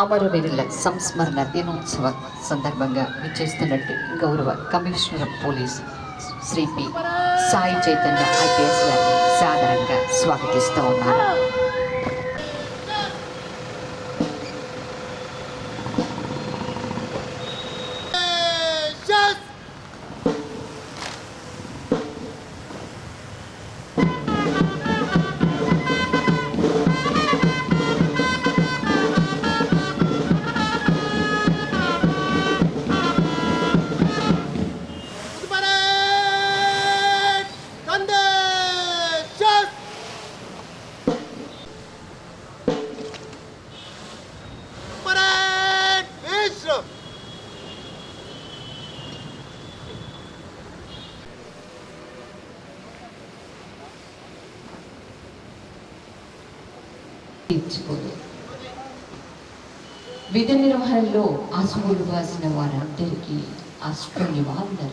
అమరవీరుల సంస్మరణ దినోత్సవ సందర్భంగా విచ్చేస్తున్నట్టు గౌరవ commissioner of police Shri P Sai Chaitanya IPS గారిని సాధారణంగా స్వాగతిస్తూ ఉన్నారు. తీర్చుకోదు విధి నిర్వహణలో అసువులు వాసిన వారందరికీ అష్ట నివాళులు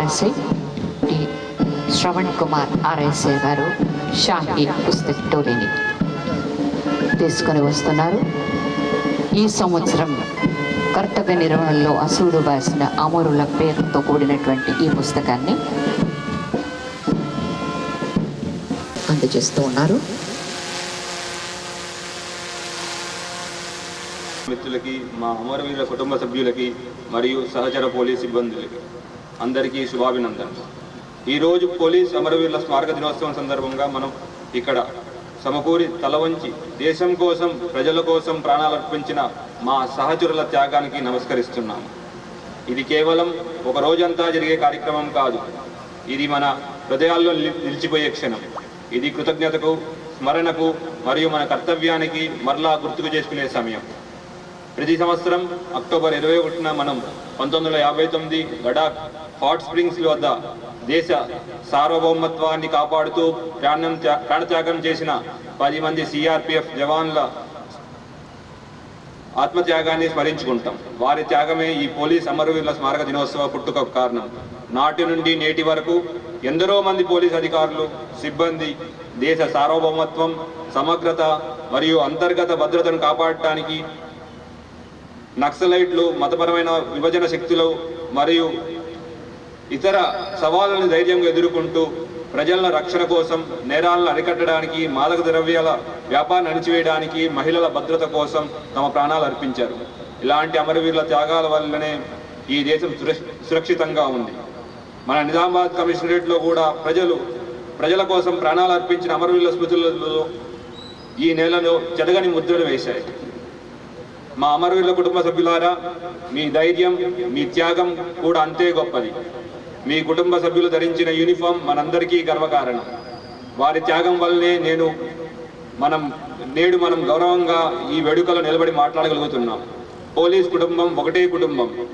RSI T Shravan Kumar RSI గారు షాహీ పుస్తక్ టోలీని తీసుకొని వస్తున్నారు. ఈ సంవత్సరం కర్తవ్య నిర్వహణలో అసూడు బాసిన అమరుల పేరుతో కూడినటువంటి ఈ పుస్తకాన్ని అందజేస్తూ ఉన్నారు. మిత్రులకి మా అమరవీరుల కుటుంబ సభ్యులకి మరియు సహచర పోలీస్ సిబ్బందులకి అందరికీ శుభాభినందనలు. ఈరోజు పోలీస్ అమరవీరుల స్మారక దినోత్సవం సందర్భంగా మనం ఇక్కడ సమకూరి తల వంచి దేశం కోసం ప్రజల కోసం ప్రాణాలు అర్పించిన మా సహచరుల త్యాగానికి నమస్కరిస్తున్నాము. ఇది కేవలం ఒక రోజంతా జరిగే కార్యక్రమం కాదు. ఇది మన హృదయాల్లో నిలి- నిలిచిపోయే క్షణం. ఇది కృతజ్ఞతకు స్మరణకు మరియు మన కర్తవ్యానికి మరలా గుర్తుకు చేసుకునే సమయం. ప్రతి సంవత్సరం అక్టోబర్ ఇరవై ఒకటిన మనం పంతొమ్మిది వందల యాభై తొమ్మిది లడాక్ హాట్ స్ప్రింగ్స్ వద్ద దేశ సార్వభౌమత్వాన్ని కాపాడుతూ ప్రాణం ప్రాణత్యాగం చేసిన పది మంది సిఆర్పిఎఫ్ జవాన్ల ఆత్మత్యాగాన్ని స్మరించుకుంటాం. వారి త్యాగమే ఈ పోలీస్ అమరవీరుల స్మారక దినోత్సవ పుట్టుకకు కారణం. నాటి నుండి నేటి వరకు ఎందరో మంది పోలీస్ అధికారులు సిబ్బంది దేశ సార్వభౌమత్వం సమగ్రత మరియు అంతర్గత భద్రతను కాపాడటానికి నక్సలైట్లు మతపరమైన విభజన శక్తులు మరియు ఇతర సవాళ్ళను ధైర్యంగా ఎదుర్కొంటూ ప్రజల రక్షణ కోసం నేరాలను అరికట్టడానికి మాదక ద్రవ్యాల వ్యాపారం అణిచివేయడానికి మహిళల భద్రత కోసం తమ ప్రాణాలు అర్పించారు. ఇలాంటి అమరవీరుల త్యాగాల వల్లనే ఈ దేశం సురక్షితంగా ఉంది. మన నిజామాబాద్ కమిషనరేట్లో కూడా ప్రజలు ప్రజల కోసం ప్రాణాలు అర్పించిన అమరవీరుల స్మృతులలో ఈ నెలలో చెదగని ముద్రలు వేశాయి. మా అమరవీరుల కుటుంబ సభ్యులారా మీ ధైర్యం మీ త్యాగం కూడా అంతే గొప్పది. మీ కుటుంబ సభ్యులు ధరించిన యూనిఫామ్ మనందరికీ గర్వకారణం. వారి త్యాగం వల్లనే నేను మనం నేడు మనం గౌరవంగా ఈ వేడుకలో నిలబడి మాట్లాడగలుగుతున్నాం. పోలీస్ కుటుంబం ఒకటే కుటుంబం.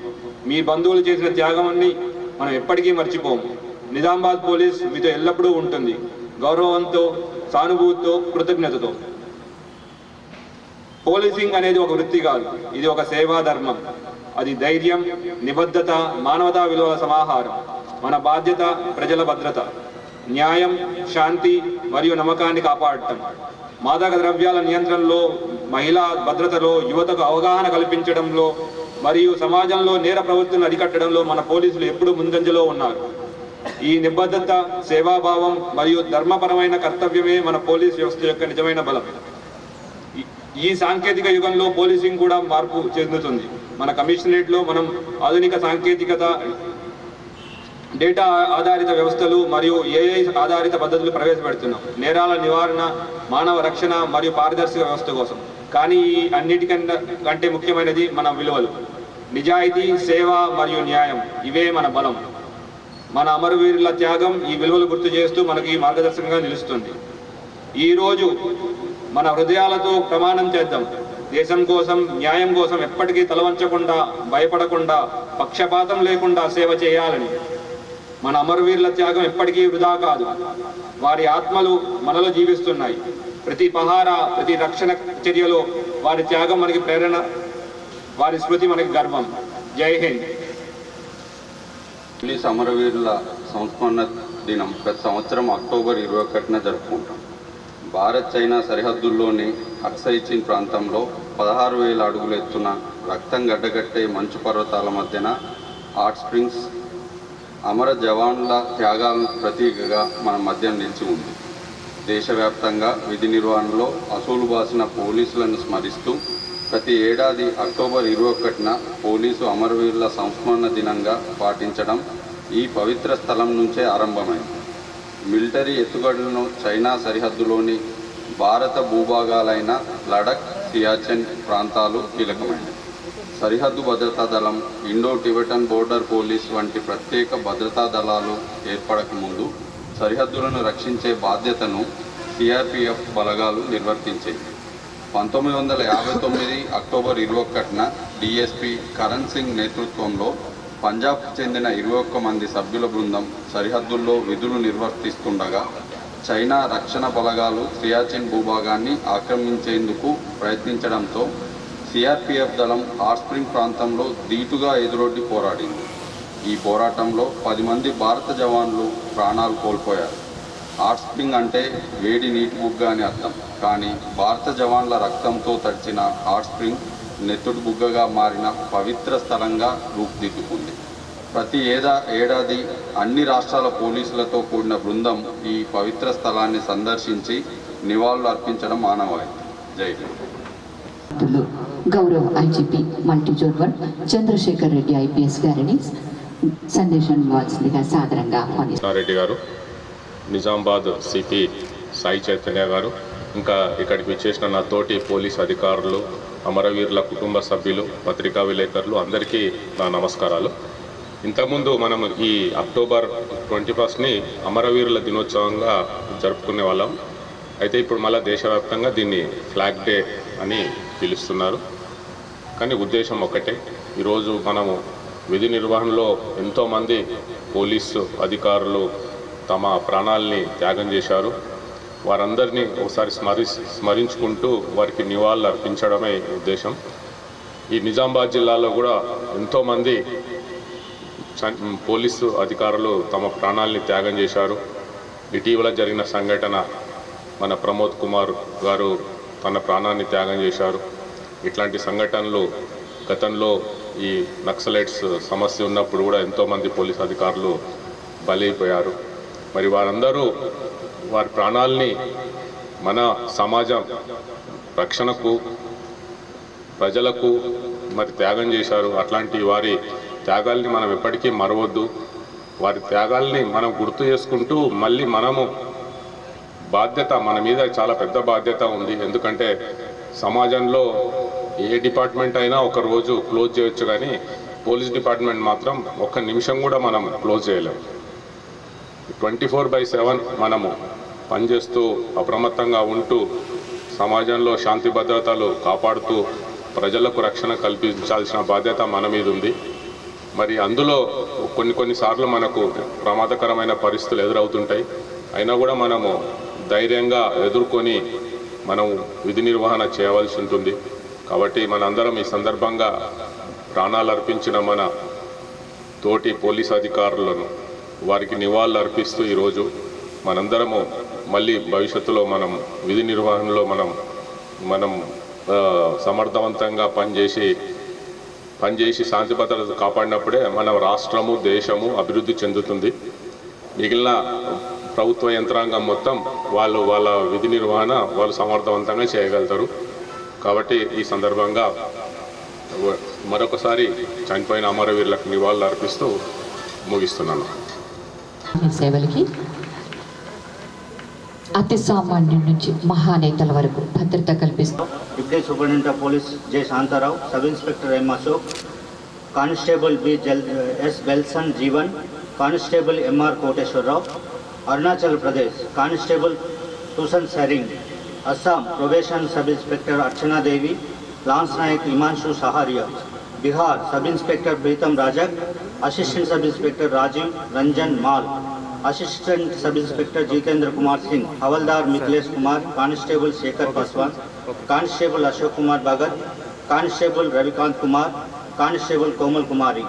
మీ బంధువులు చేసిన త్యాగాన్ని మనం ఎప్పటికీ మర్చిపోము. నిజామాబాద్ పోలీస్ మీతో ఎల్లప్పుడూ ఉంటుంది. గౌరవంతో సానుభూతితో కృతజ్ఞతతో. పోలీసింగ్ అనేది ఒక వృత్తి కాదు. ఇది ఒక సేవా ధర్మం. అది ధైర్యం నిబద్ధత మానవతా విలువల సమాహారం మన బాధ్యత ప్రజల భద్రత. న్యాయం శాంతి మరియు నమ్మకాన్ని కాపాడటం. మాదక ద్రవ్యాల నియంత్రణలో మహిళా భద్రతలో యువతకు అవగాహన కల్పించడంలో మరియు సమాజంలో నేర ప్రవృత్తులను అరికట్టడంలో మన పోలీసులు ఎప్పుడూ ముందంజలో ఉన్నారు. ఈ నిబద్ధత సేవాభావం మరియు ధర్మపరమైన కర్తవ్యమే మన పోలీస్ వ్యవస్థ యొక్క నిజమైన బలం. ఈ- సాంకేతిక యుగంలో పోలీసింగ్ కూడా మార్పు చెందుతుంది. మన కమిషనరేట్లో మనం ఆధునిక సాంకేతికత డేటా ఆధారిత వ్యవస్థలు మరియు ఏఐ ఆధారిత పద్ధతులు ప్రవేశపెడుతున్నాం. నేరాల నివారణ మానవ రక్షణ మరియు పారదర్శక వ్యవస్థ కోసం. కానీ ఈ అన్నిటికన్నా కంటే ముఖ్యమైనది మన విలువలు. నిజాయితీ సేవ మరియు న్యాయం. ఇవే మన బలం. మన అమరవీరుల త్యాగం ఈ విలువలు గుర్తు చేస్తూ మనకి మార్గదర్శకంగా నిలుస్తుంది. ఈ రోజు మన హృదయాలతో ప్రమాణం చేద్దాం. దేశం కోసం న్యాయం కోసం ఎప్పటికీ తలవంచకుండా భయపడకుండా పక్షపాతం లేకుండా సేవ చేయాలని. మన అమరవీరుల త్యాగం ఎప్పటికీ వృధా కాదు. వారి ఆత్మలు మనలో జీవిస్తున్నాయి. ప్రతి పహార ప్రతి రక్షణ చర్యలో వారి త్యాగం మనకి ప్రేరణ వారి స్మృతి మనకి గర్వం. జై హింద్. పోలీస్ అమరవీరుల సంస్మరణ దినం ప్రతి సంవత్సరం అక్టోబర్ ఇరవై ఒకటిన జరుపుకుంటాం. భారత్ చైనా సరిహద్దుల్లోని అక్సైచిన్ ప్రాంతంలో పదహారు వేల అడుగులు ఎత్తున రక్తం గడ్డగట్టే మంచు పర్వతాల మధ్యన హాట్ స్ప్రింగ్స్ అమర జవాన్ల త్యాగాలను ప్రతీకగా మన మధ్య నిలిచి ఉంది. దేశవ్యాప్తంగా విధి నిర్వహణలో అసూలు బాసిన పోలీసులను స్మరిస్తూ ప్రతి ఏడాది అక్టోబర్ ఇరవై ఒకటిన పోలీసు అమరవీరుల సంస్మరణ దినంగా పాటించడం ఈ పవిత్ర స్థలం నుంచే ఆరంభమైంది. మిలిటరీ ఎత్తుగడలను చైనా సరిహద్దులోని భారత భూభాగాలైన లడక్ సియాచెన్ ప్రాంతాలు కీలకమైనవి. సరిహద్దు భద్రతా దళం ఇండో టిబెటన్ బోర్డర్ పోలీస్ వంటి ప్రత్యేక భద్రతా దళాలు ఏర్పడకముందు సరిహద్దులను రక్షించే బాధ్యతను సిఆర్పిఎఫ్ బలగాలు నిర్వర్తించాయి. పంతొమ్మిది వందల యాభై తొమ్మిది అక్టోబర్ ఇరవై ఒకటిన డిఎస్పి కరణ్ సింగ్ నేతృత్వంలో పంజాబ్కు చెందిన ఇరవై ఒక్క మంది సభ్యుల బృందం సరిహద్దుల్లో విధులు నిర్వర్తిస్తుండగా చైనా రక్షణ బలగాలు సియాచిన్ భూభాగాన్ని ఆక్రమించేందుకు ప్రయత్నించడంతో సిఆర్పిఎఫ్ దళం హార్స్ప్రింగ్ ప్రాంతంలో ధీటుగా ఎదురొడ్డి పోరాడింది. ఈ పోరాటంలో పది మంది భారత జవాన్లు ప్రాణాలు కోల్పోయారు. హార్స్ప్రింగ్ అంటే వేడి నీటి బుగ్గ అని అర్థం. కానీ భారత జవాన్ల రక్తంతో తడిచిన హాట్ స్ప్రింగ్ నెత్తుడు బుగ్గగా మారిన పవిత్ర స్థలంగా రూపుదిద్దుకుంది. ప్రతి ఏదా ఏడాది అన్ని రాష్ట్రాల పోలీసులతో కూడిన బృందం ఈ పవిత్ర స్థలాన్ని సందర్శించి నివాళులు అర్పించడం ఆనవాయితీ జై గౌరవ IGP multi zone one Chandrashekar Reddy IPS గారిని సందేశం ఇవ్వాల్సిందిగా సాదరంగా ఆహ్వానిస్తున్నాను కృష్ణారెడ్డి గారు నిజామాబాద్ సిపి సాయి చైతన్య గారు ఇంకా ఇక్కడికి విచ్చేసిన నా తోటి పోలీస్ అధికారులు అమరవీరుల కుటుంబ సభ్యులు పత్రికా విలేకరులు అందరికీ నా నమస్కారాలు. ఇంతకుముందు మనం ఈ అక్టోబర్ ట్వంటీ ఫస్ట్ని అమరవీరుల దినోత్సవంగా జరుపుకునే వాళ్ళం. అయితే ఇప్పుడు మళ్ళీ దేశవ్యాప్తంగా దీన్ని ఫ్లాగ్ డే అని పిలుస్తున్నారు. కానీ ఉద్దేశం ఒకటే ఈరోజు మనము విధి నిర్వహణలో ఎంతోమంది పోలీసు అధికారులు తమ ప్రాణాలని త్యాగం చేశారు. వారందరినీ ఒకసారి స్మరి స్మరించుకుంటూ వారికి నివాళులు అర్పించడమే ఉద్దేశం. ఈ నిజామాబాద్ జిల్లాలో కూడా ఎంతోమంది పోలీసు అధికారులు తమ ప్రాణాలని త్యాగం చేశారు. ఇటీవల జరిగిన సంఘటన మన ప్రమోద్ కుమార్ గారు తన ప్రాణాన్ని త్యాగం చేశారు. ఇట్లాంటి సంఘటనలు గతంలో ఈ నక్సలైట్స్ సమస్య ఉన్నప్పుడు కూడా ఎంతోమంది పోలీస్ అధికారులు బలైపోయారు. మరి వారందరూ వారి ప్రాణాల్ని మన సమాజం రక్షణకు ప్రజలకు మరి త్యాగం చేశారు. అట్లాంటి వారి త్యాగాల్ని మనం ఎప్పటికీ మరవద్దు. వారి త్యాగాల్ని మనం గుర్తు చేసుకుంటూ మళ్ళీ మనము బాధ్యత మన మీద చాలా పెద్ద బాధ్యత ఉంది. ఎందుకంటే సమాజంలో ఏ డిపార్ట్మెంట్ అయినా ఒక రోజు క్లోజ్ చేయొచ్చు కానీ పోలీస్ డిపార్ట్మెంట్ మాత్రం ఒక్క నిమిషం కూడా మనం క్లోజ్ చేయలేము. ట్వంటీ ఫోర్ బై సెవెన్ మనము పనిచేస్తూ అప్రమత్తంగా ఉంటూ సమాజంలో శాంతి భద్రతలు కాపాడుతూ ప్రజలకు రక్షణ కల్పించాల్సిన బాధ్యత మన మీద ఉంది. మరి అందులో కొన్ని కొన్నిసార్లు మనకు ప్రమాదకరమైన పరిస్థితులు ఎదురవుతుంటాయి. అయినా కూడా మనము ధైర్యంగా ఎదుర్కొని మనం విధి నిర్వహణ చేయవలసి ఉంటుంది. కాబట్టి మనందరం ఈ సందర్భంగా ప్రాణాలు అర్పించిన మన తోటి పోలీస్ అధికారులను వారికి నివాళులు అర్పిస్తూ ఈరోజు మనందరము మళ్ళీ భవిష్యత్తులో మనం విధి నిర్వహణలో మనం మనం సమర్థవంతంగా పనిచేసి పనిచేసి శాంతి భద్రత కాపాడినప్పుడే మన రాష్ట్రము దేశము అభివృద్ధి చెందుతుంది. మిగిలిన ప్రభుత్వ యంత్రాంగం మొత్తం వాళ్ళు వాళ్ళ విధి నిర్వహణ వాళ్ళు సమర్థవంతంగా చేయగలుగుతారు. కాబట్టి ఈ సందర్భంగా మరొకసారి చనిపోయిన అమరవీరులకు నివాళులు అర్పిస్తూ ముగిస్తున్నాను. సేవలకి అతి సామాన్యుడి నుంచి మహానేతల వరకు భద్రత కల్పిస్తూ deputy superintendent of police J Shantarao sub inspector M Ashok constable B Jal S Belson Jeevan constable MR Koteswararao Arunachal Pradesh constable Susan Tsering Assam probation sub inspector Archanadevi lance Naik Himanshu Saharia Bihar sub inspector Pritam Rajak assistant sub inspector Rajeev Ranjan Mal assistant sub inspector Jitendra Kumar Singh havildar Mithilesh Kumar constable Shekhar Paswan constable Ashok Kumar Bhagat constable Ravikant Kumar constable Komal Kumari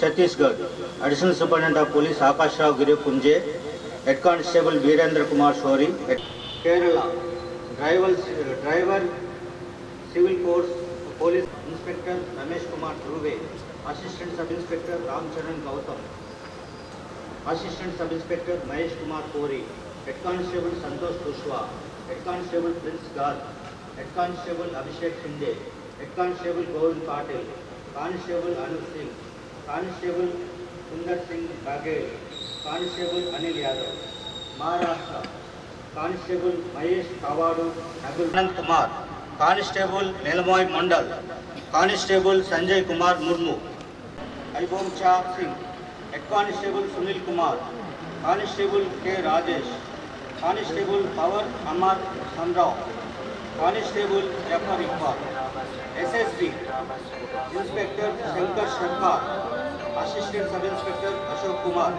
Chhattisgarh additional superintendent of police Akash Rao Giri Punje head constable Virendra Kumar Shori Kerala driver driver civil course police inspector Ramesh Kumar Dhruve assistant sub inspector Ram Charan Gautam assistant sub inspector Mahesh Kumar Kori head constable Santosh Kushwaha head constable Prince Gar head constable Abhishek Shinde head constable Govind Patil constable Anup Singh constable Sundar Singh Baghel constable Anil Yadav. Maharashtra. Constable Mahesh Kawadu Anant Kumar. Constable Nelamai Mandal. Constable Sanjay Kumar Murmu. Ibomcha Singh head constable Sunil Kumar constable K Rajesh constable Pawar Amar Samrao constable Zafar Iqbal SSB inspector Shankar Sharma assistant sub inspector Ashok Kumar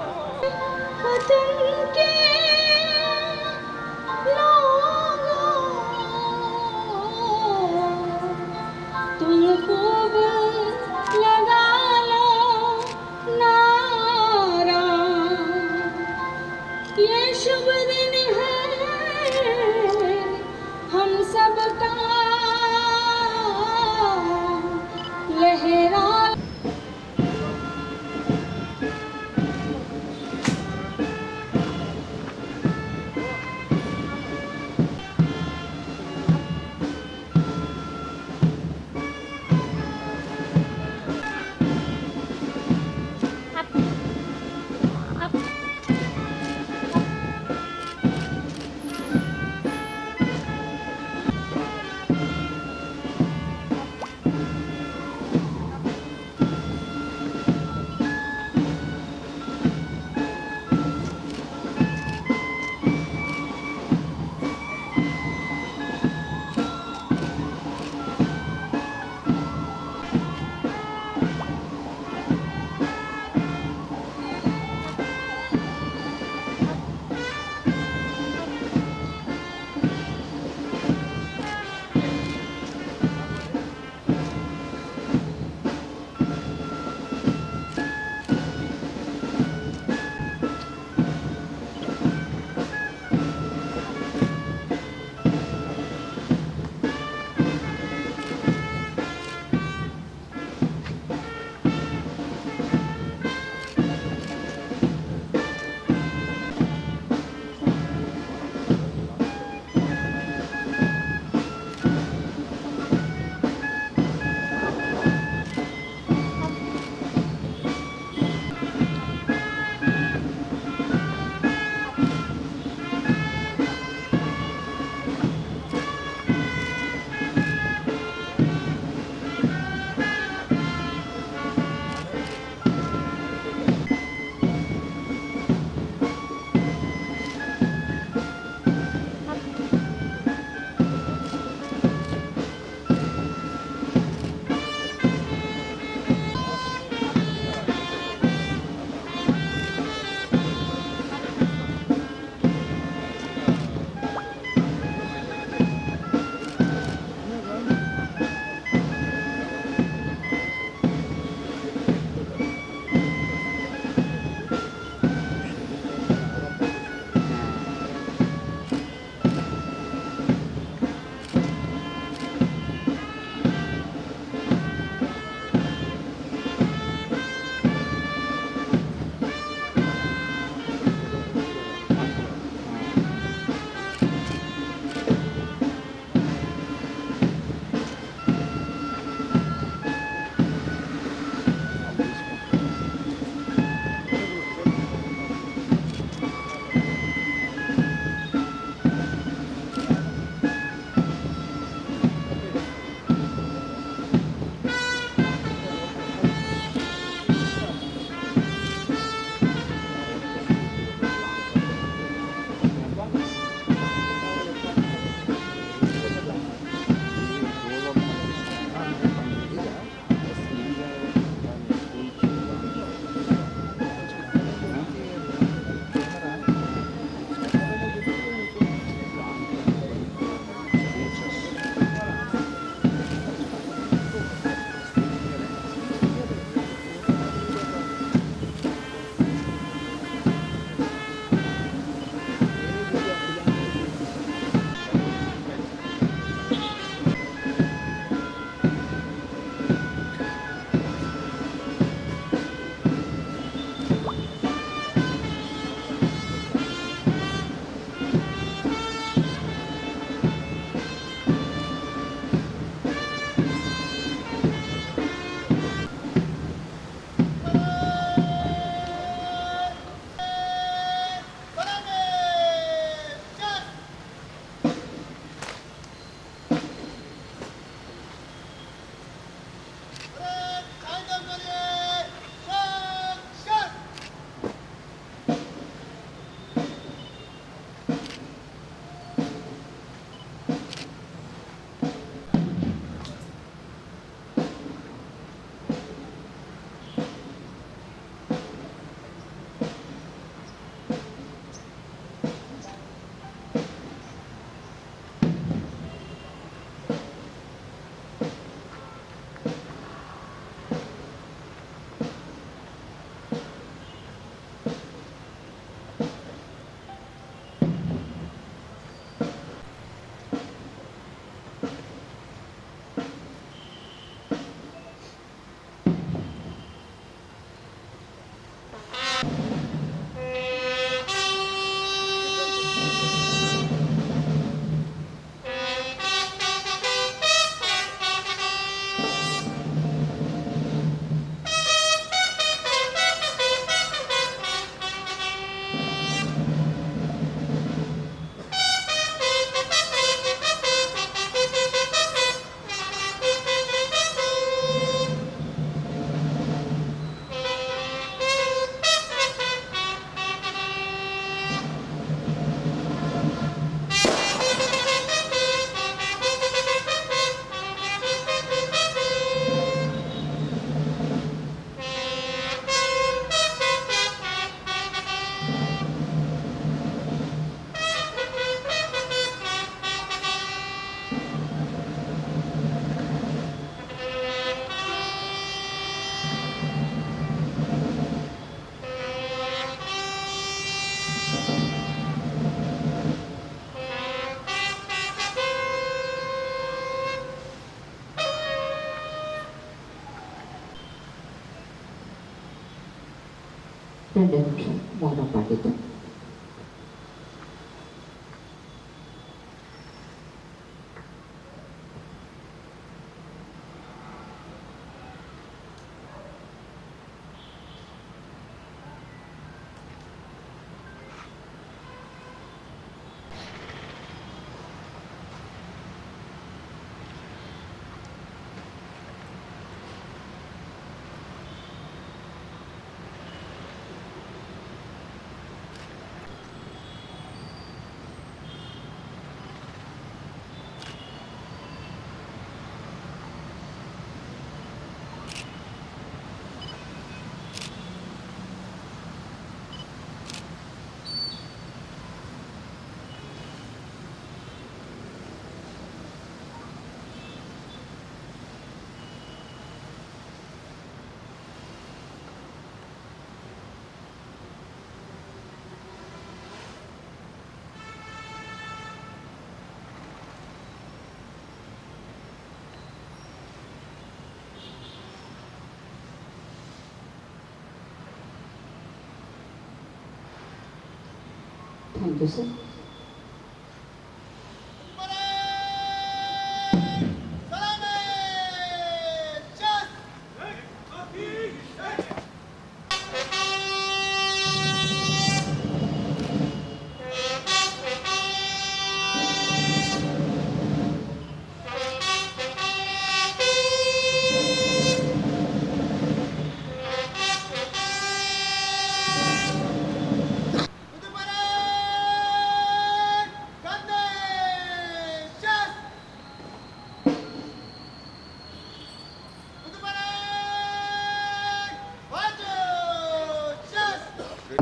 嗯，就是。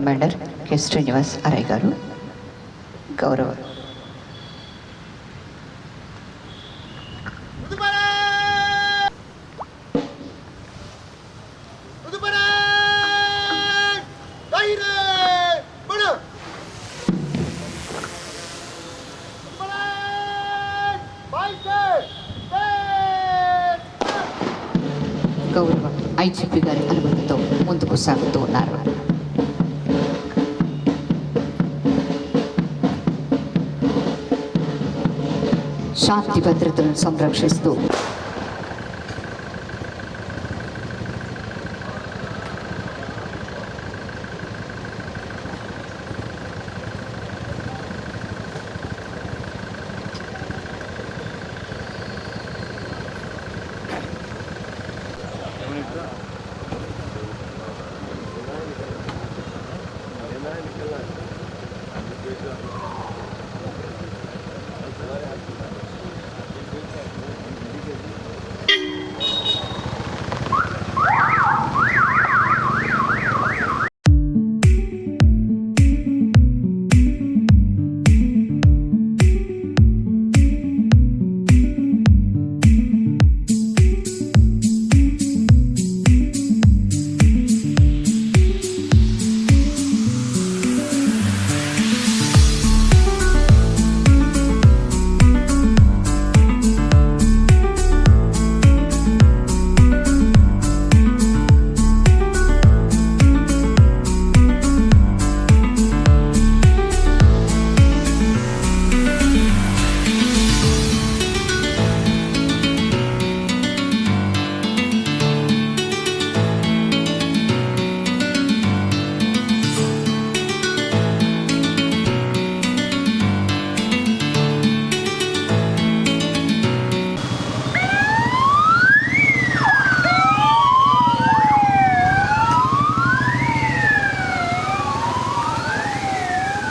commander K Srinivas అరయ్ గారు. గౌరవ శాంతి భద్రతను సంరక్షిస్తూ